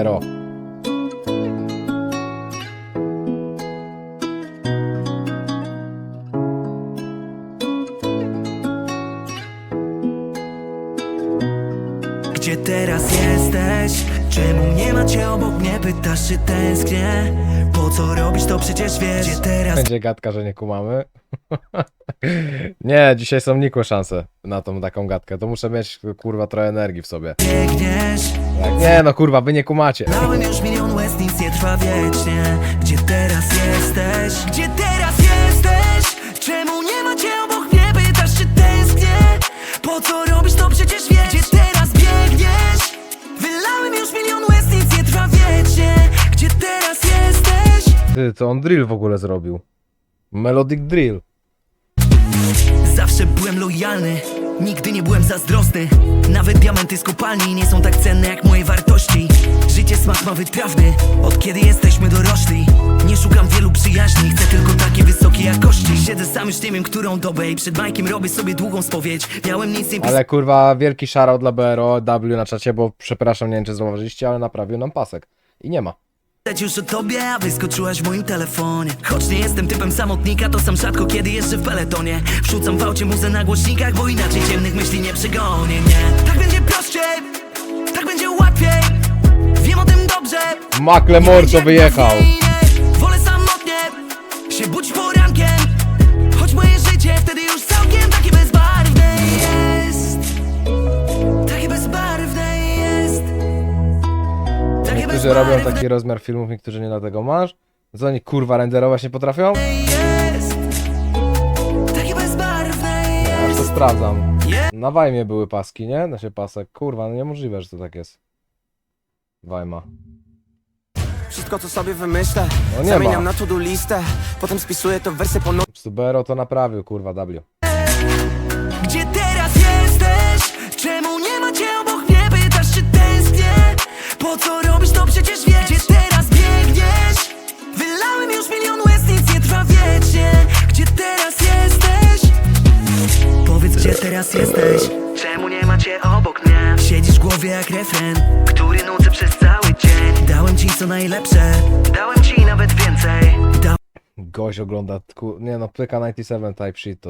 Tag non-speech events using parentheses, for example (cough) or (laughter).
BRO. Gdzie teraz jesteś? Czemu obok mnie? Pytasz czy tęsknię? Po co robisz to przecież wiesz Gdzie teraz Będzie gadka, że nie kumamy. (laughs) nie, dzisiaj są nikłe szanse na tą taką gadkę. To muszę mieć kurwa trochę energii w sobie. biegniesz? Tak, nie no kurwa, wy nie kumacie. Lałem już milion łez, nic nie trwa wiecznie Gdzie teraz jesteś? Gdzie Ty, to on drill w ogóle zrobił. Melodic drill. Zawsze byłem lojalny, nigdy nie byłem zazdrosny Nawet diamenty z kopalni nie są tak cenne jak moje wartości Życie smak ma wytrawny, od kiedy jesteśmy dorośli Nie szukam wielu przyjaźni, chcę tylko takie wysokiej jakości Siedzę sam już nie wiem którą dobę i przed Majkiem robię sobie długą spowiedź Miałem nic nie pisać Ale kurwa, wielki shoutout dla BRO W na czacie, bo przepraszam, nie wiem czy zauważyliście, ale naprawił nam pasek. I nie ma. Już o tobie, a wyskoczyłaś w moim telefonie. Choć nie jestem typem samotnika, to sam rzadko kiedy jeżdżę w peletonie. Wrzucam w aucie muzę na głośnikach, bo inaczej ciemnych myśli nie przegonię, nie. Tak będzie prościej, tak będzie łatwiej. Wiem o tym dobrze. Makle Morco wyjechał. Wolę samotnie się budzić Niektórzy robią taki rozmiar filmów, niektórzy nie dlatego masz. Co oni kurwa renderować nie potrafią? jest Takie bezbarwne Ja już to jest sprawdzam. Na Wajmie były paski, nie? Znaczy pasek. Kurwa, no niemożliwe, że to tak jest. Wajma. Wszystko co sobie wymyślę No nie Zamieniam ma. na to-do listę Potem spisuję to w wersję po prostu BRO to naprawił, kurwa, W. Gdzie teraz jesteś? Czemu nie gdzie teraz jesteś? Czemu nie ma cię obok mnie? Siedzisz w głowie jak refren Który nucę przez cały dzień Dałem ci co najlepsze Dałem ci nawet więcej Gość ogląda, ku... nie no, PK97 type shit to